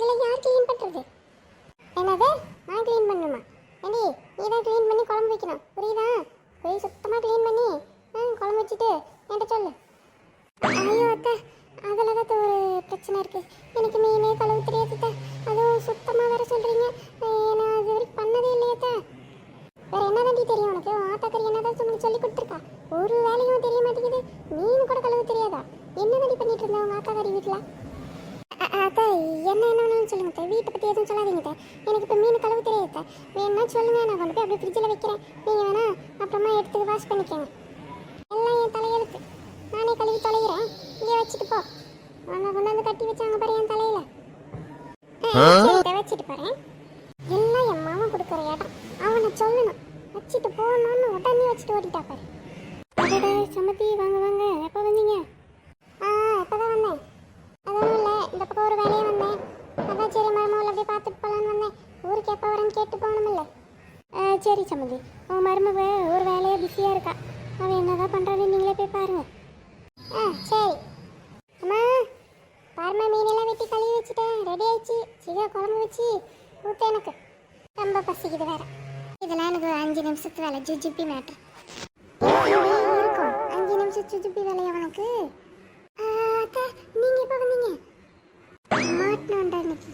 இதெல்லாம் யார் க்ளீன் பண்ணுறது என்னது? நான் க்ளீன் பண்ணணுமா ஏண்டி நீ தான் க்ளீன் பண்ணி குழம்பு வைக்கணும். புரியுதா? போய் சுத்தமாக க்ளீன் பண்ணி ம் குழம்பு வச்சுட்டு என்கிட்ட சொல்லு. ஐயோ அத்தை அதில் தான் ஒரு பிரச்சனை இருக்குது எனக்கு மீனே கழுவு தெரியாதுத்த அதுவும் சுத்தமாக வேறு சொல்கிறீங்க நான் அது வரைக்கும் பண்ணதே இல்லையாத்த வேற என்ன தெரியும்? உனக்கு ஆத்தா தெரியும் என்ன தான் சொல்லி கொடுத்துருக்கா? ஒரு வேலையும் தெரிய மாட்டேங்குது. மீன் கூட கழுவு தெரியாதா? என்ன தாண்டி பண்ணிட்டு இருந்தா உங்கள் ஆத்தாக்காரி வீட்டில் அத்தா என்ன என்ன கழுவு தெரியாது அத்தை வேணா சொல்லுங்க நான் கொண்டு போய் அப்படியே ஃப்ரிட்ஜில் வைக்கிறேன். நீங்கள் வேணா அப்புறமா எடுத்து வாஷ் பண்ணிக்கோங்க. எல்லாம் என் தலையெழுத்து. நானே கழுவி தொலைகிறேன். இங்கே வச்சுட்டு போ. அவங்க கொண்டு வந்து கட்டி வச்சாங்க பாரு என் தலையில. வச்சுட்டு போகிறேன் எல்லாம் என் மாமன் கொடுக்குற இடம். அவனை சொல்லணும். வச்சுட்டு போகணும்னு உடனே வச்சுட்டு ஓடிட்டா பாரு. அடடா சமதி வாங்க. வரேன்னு கேட்டு போகணுமில்ல? சரி சம்மதி உன் மருமக ஒரு வேலையாக பிஸியாக இருக்கா? அவன் என்னதான் பண்ணுறான்னு நீங்களே போய் பாருங்கள் ஆ சரி. அம்மா பாருமா மீனெல்லாம் வெட்டி கழுவி வச்சுட்டேன். ரெடி ஆயிடுச்சு. சீக்கிரம் குழம்பு வச்சு ஊற்று எனக்கு. ரொம்ப பசிக்குது வேற. இதெல்லாம் எனக்கு அஞ்சு நிமிஷத்து வேலை. ஜுஜிபி மேட்ரு. இருக்கும் அஞ்சு நிமிஷம் சுஜிபி வேலையா உனக்கு? நீங்க எப்போ வந்தீங்க? மாட்டினோண்டா இன்னைக்கு.